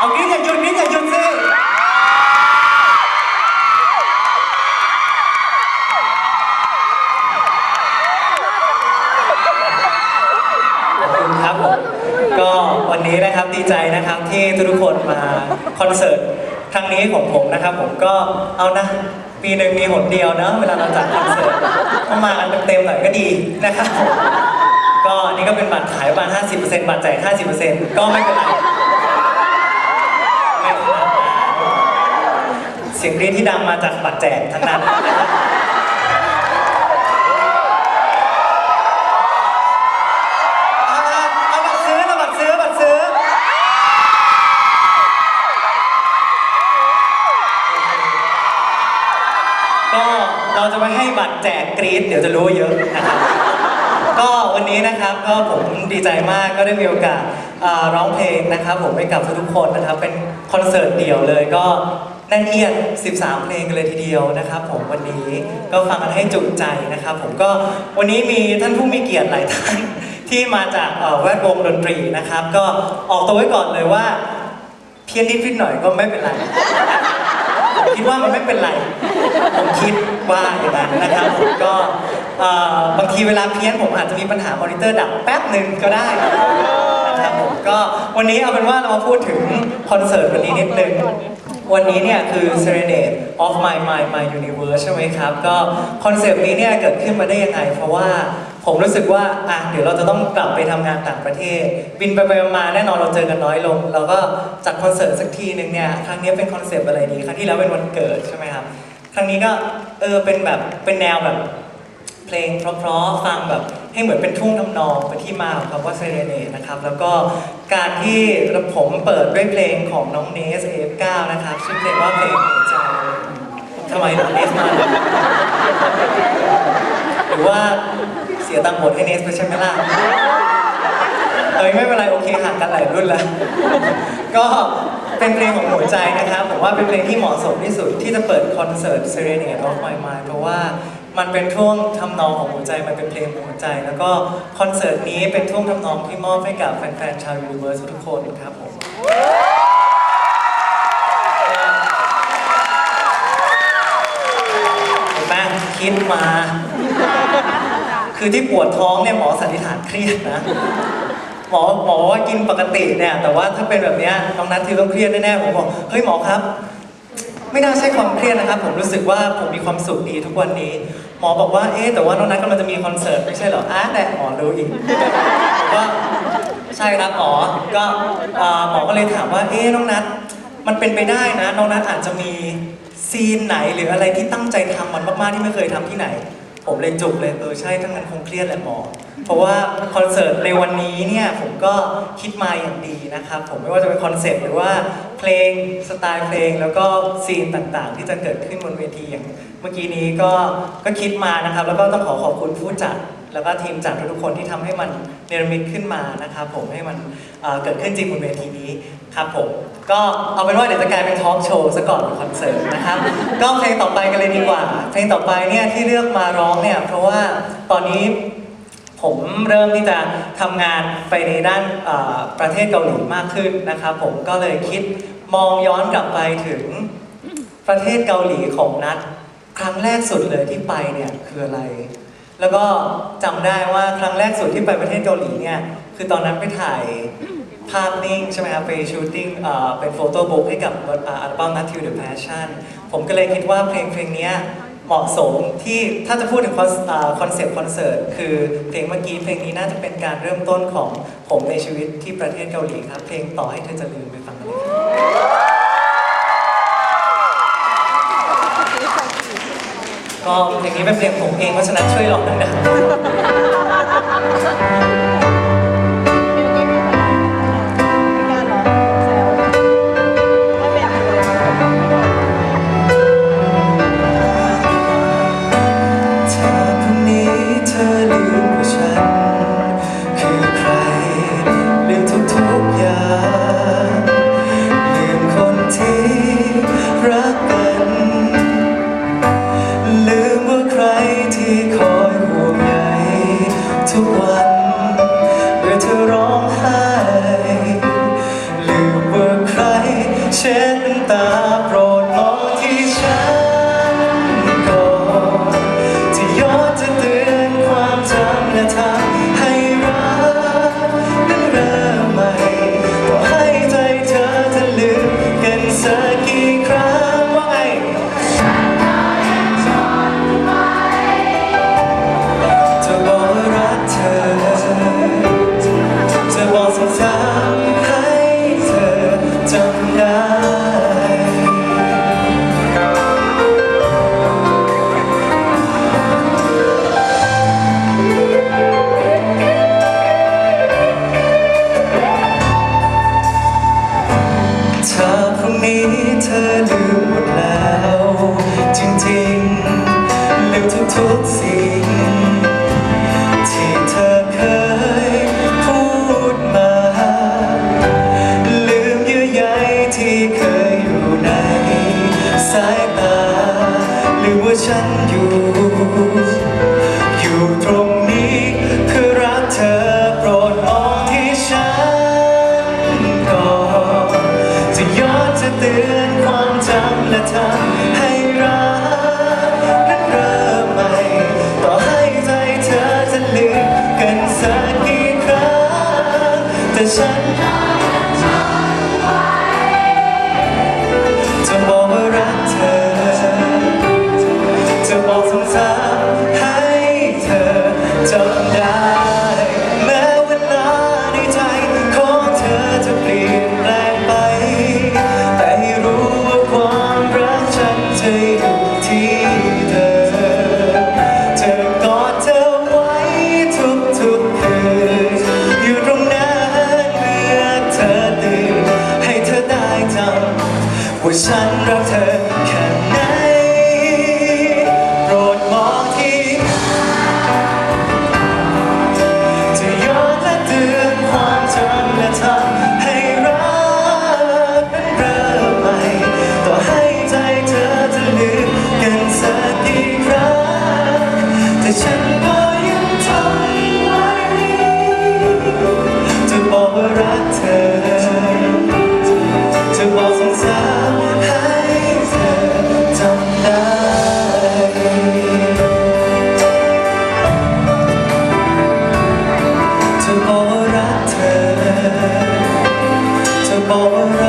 เอากรี๊ดอย่าหยุดกรี๊ดอย่าหยุดสิขอบคุณครับผมก็วันนี้นะครับดีใจนะครับที่ทุกคนมาคอนเสิร์ตครั้งนี้ของผมนะครับ ผมก็เอานะ ปีหนึ่งมีหนเดียวนะเวลาเราจัดคอนเสิร์ตก็มากันเต็มๆหน่อยก็ดีนะครับก็อันนี่ก็เป็นบัตรขายประมาณ50%บัตรแจก50%ก็ไม่เป็นไรไม่ขนาดนั้น เสียงกรี๊ดที่ดังมาจากบัตรแจกทั้งนั้นนะครับเอามาเอาบัตรซื้อเอาบัตรซื้อบัตรซื้อ ก็เราจะไม่ให้บัตรแจกกรี๊ดเดี๋ยวจะรู้เยอะนะครับ ก็วันนี้นะครับก็ผมดีใจมากก็ได้มีโอกาสอ่าร้องเพลงนะครับ ผมให้กับทุกๆคนนะครับ เป็นคอนเสิร์ตเดี่ยวเลยก็ แน่นเอียด 13 เพลงกันเลยทีเดียวนะครับผมวันนี้ก็ฟังกันให้จุใจนะครับ ผมก็วันนี้มีท่านผู้มีเกียรติหลายท่านที่มาจากแวดวงดนตรีนะครับ ก็ออกตัวไว้ก่อนเลยว่า เพี้ยนนิดนิดหน่อยก็ไม่เป็นไรคิดว่ามันไม่เป็นไร ผมคิดว่าอย่างนั้นนะครับผมก็บางทีเวลาเพี้ยนผมอาจจะมีปัญหามอนิเตอร์ดับแป๊บหนึ่งก็ได้นะครับผมก็วันนี้เอาเป็นว่าเรามาพูดถึงคอนเสิร์ตวันนี้นิดนึง วันนี้เนี่ยคือ Serenade of My My My Universe ใช่ไหมครับ ก็คอนเซปต์นี้เนี่ยเกิดขึ้นมาได้ยังไง เพราะว่าผมรู้สึกว่าอะเดี๋ยวเราจะต้องกลับไปทำงานต่างประเทศ บินไปไปมาแน่นอนเราเจอกันน้อยลง เราก็จัดคอนเสิร์ตสักทีหนึ่งเนี่ยครั้งนี้เป็นคอนเซปต์อะไรดีครั้งที่แล้วเป็นวันเกิดใช่ไหมครับ ครั้งนี้ก็เออเป็นแบบเป็นแนวแบบ เพลงเพราะๆฟังแบบให้เหมือนเป็นทุ่งทำนองเป็นที่มาของคำว่าเซเรเนตนะครับ แล้วก็การที่ผมเปิดด้วยเพลงของน้องเนสเอฟเก้านะครับชื่อเพลงว่าเพลงหัวใจทำไมน้องเนสมาหรือว่าเสียตังค์หมดให้เนสไปใช่ไหมล่ะเอ้ยไม่เป็นไรโอเคห่างกันหลายรุ่นแล้วก็เป็นเพลงของหัวใจนะครับผมว่าเป็นเพลงที่เหมาะสมที่สุดที่จะเปิดคอนเสิร์ต Serenade of My Mind เพราะว่า มันเป็นช่วงทำนองของหัวใจ มันเป็นเพลงของหัวใจ แล้วก็คอนเสิร์ตนี้เป็นช่วงทำนองที่มอบให้กับแฟนๆชาว Universe ทุกคนครับผมเห็นไหมคิดมา คือที่ปวดท้องเนี่ยหมอสันนิษฐานเครียดนะหมอหมอว่ากินปกติเนี่ยแต่ว่าถ้าเป็นแบบเนี้ยน้องนัทคือต้องเครียดแน่ๆผมบอกเฮ้ยหมอครับ ไม่น่าใช่ความเครียดนะครับ ผมรู้สึกว่าผมมีความสุขดีทุกวันนี้ หมอบอกว่าเอ๊ะแต่ว่าน้องนัทกำลังจะมีคอนเสิร์ตไม่ใช่เหรออะแต่หมอรู้อีกก็ใช่ครับหมอก็หมอก็เลยถามว่าเอ๊ะน้องนัทมันเป็นไปได้นะ น้องนัทอาจจะมีซีนไหนหรืออะไรที่ตั้งใจทำมันมากๆที่ไม่เคยทำที่ไหน ผมเลยจุกเลยเออใช่ทั้งนั้นคงเครียดแหละหมอ เพราะว่าคอนเสิร์ตในวันนี้เนี่ยผมก็คิดมาอย่างดีนะครับผมไม่ว่าจะเป็นคอนเซ็ปต์หรือว่าเพลงสไตล์เพลง แล้วก็ซีนต่างๆ ที่จะเกิดขึ้นบนเวทีอย่างเมื่อกี้นี้ก็ก็คิดมานะครับ แล้วก็ต้องขอขอบคุณผู้จัด แล้วก็ทีมจัดทุกๆคนที่ทำให้มันเนรมิตขึ้นมานะครับผมให้มันเเกิดขึ้นจริงบนเวทีนี้ครับผมก็เอาเป็นว่าเดี๋ยวจะกลายเป็นทอล์กโชว์ซะก่อนคอนเสิร์ตนะครับก็เพลงต่อไปกันเลยดีกว่า เพลงต่อไปเนี่ยที่เลือกมาร้องเนี่ยเพราะว่าตอนนี้ผมเริ่มที่จะทำงานไปในด้านประเทศเกาหลีมากขึ้นนะครับผมก็เลยคิดมองย้อนกลับไปถึงประเทศเกาหลีของนัดครั้งแรกสุดเลยที่ไปเนี่ยคืออะไร แล้วก็จำได้ว่าครั้งแรกสุดที่ไปประเทศเกาหลีเนี่ย คือตอนนั้นไปถ่ายภาพนิ่งใช่ไหมครับไปชูตติ้งเป็นโฟโต้บุ๊กให้กับอัลบั้ม Not to the Passion ผมก็เลยคิดว่าเพลงเพลงนี้เหมาะสมที่ถ้าจะพูดถึงคอนคอนเซปต์คอนเสิร์ตคือเพลงเมื่อกี้เพลงนี้น่าจะเป็นการเริ่มต้นของผมในชีวิตที่ประเทศเกาหลีครับ เพลงต่อให้เธอจะลืมไปฟังกันเลยครับ ก็เพลงนี้เป็นเพลงผมเองเพราะฉะนั้นช่วยร้องดังๆเธี้เธอลืมหมดแล้ว จริงๆลืมทุกทุกสิ่ง ที่เธอเคยพูดมา ลืมเยื่อใยที่เคยอยู่ในสายตา ลืมว่าฉันอยู่ ทำให้รักนั้นเริ่มใหม่ ต่อให้ใจเธอจะลืมกันสักกี่คยแต่ฉัน เธอเธอบอกว่า